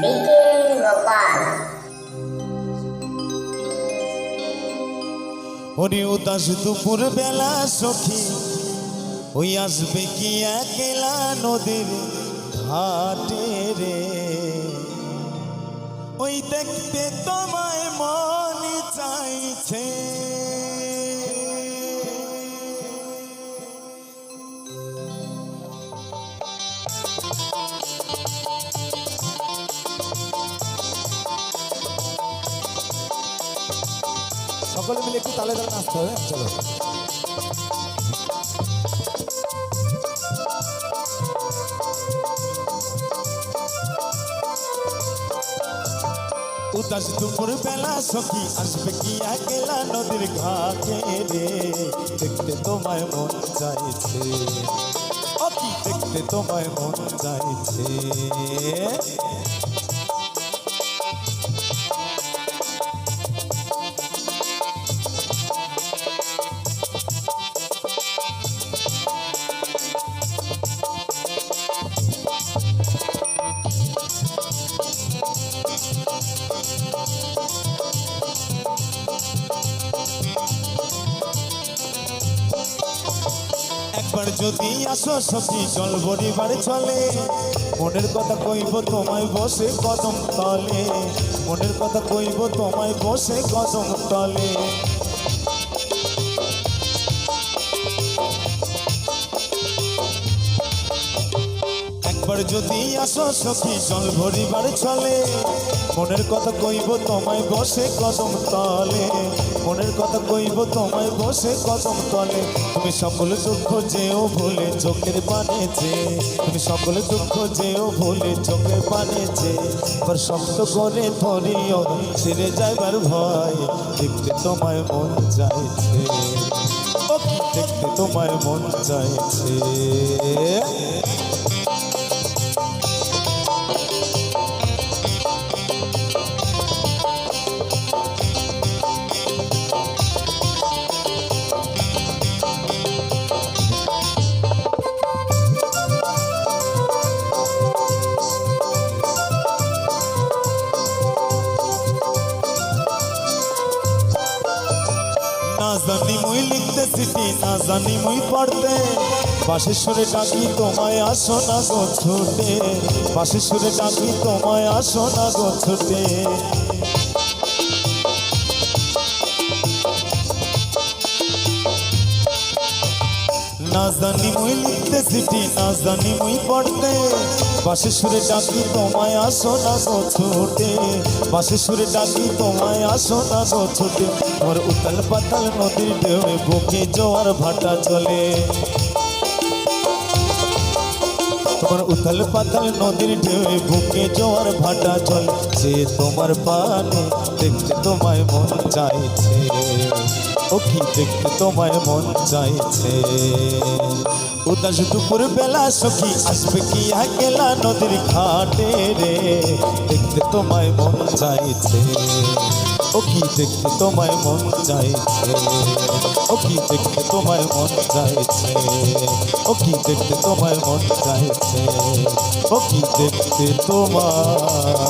বিপিন গোপাল ওরে উদাস দুপুর বেলা সখী, ওই আসবে কি একলা নদীর ঘাটে রে? ওই দেখতে তোমায় মন চাইছে। সকলে মিলে একটু তালে তালে নাচতে হবে চলো। উদাস দুপুর বেলা সখী আসবে কি একলা নদীর ঘাটে রে? দেখতে তোমায় মন চাইছে। কি দেখতে তোমায় মন চাইছে। একবার যদি আসো সখী জল ভরিবার চলে মনের কথা কইব, তোমায় বসে কদম তলে। মনের কথা কইব, তোমায় বসে কদম তলে। একবার যদি আসো সখী, জল ভরিবার চলে মনের কথা কইব তোমায় বসে কদম তলে। মনের কথা কইব তোমায় বসে কদম তলে। তুমি সকল দুঃখ যেও ভুলে চোখের পানে যে। তুমি সকল দুঃখ যেও ভুলে চোখের পানে যে। শক্ত করে ধরিও ছেড়ে যাইবার ভয়, দেখতে তোমায় মন চাইছে। দেখতে তোমায় মন চাইছে। না জানি মুই লিখতে সিটি না জানি মুই পড়তে। পাশের সুরে ডাকি, তোমায় আসো না গো ছুটে। পাশের সুরে ডাকি, তোমায় আসো না গো ছুটে। না জানি মুই লিখতে সিটি না জানি মুই পড়তে। পাশে সুরে ডাকি, তোমায় আসো না গো ছুটে। পাশে সুরে ডাকি, তোমায় আসো না গো ছুটে। আমার উতাল পাতাল নদীর ঢেউয়ে বুকে জোয়ার ভাটা চলে। তোমার উথাল পাতাল নদীর ঢেউয়ে বুকে জোয়ার ভাটা চল। সে তোমার পানে দেখতে তোমায় মন চাইছে। কি দেখতে তোমায় মন চাইছে। উদাস দুপুর বেলা সখী আসবে কি একলা নদীর ঘাটে রে? দেখতে তোমায় মন চাইছে। ও কি দেখতে তোমায় মন চাইছে। ও কি দেখতে তোমায় মন চাইছে। ও কি দেখতে তোমায় মন চাইছে। ও কি দেখতে তোমার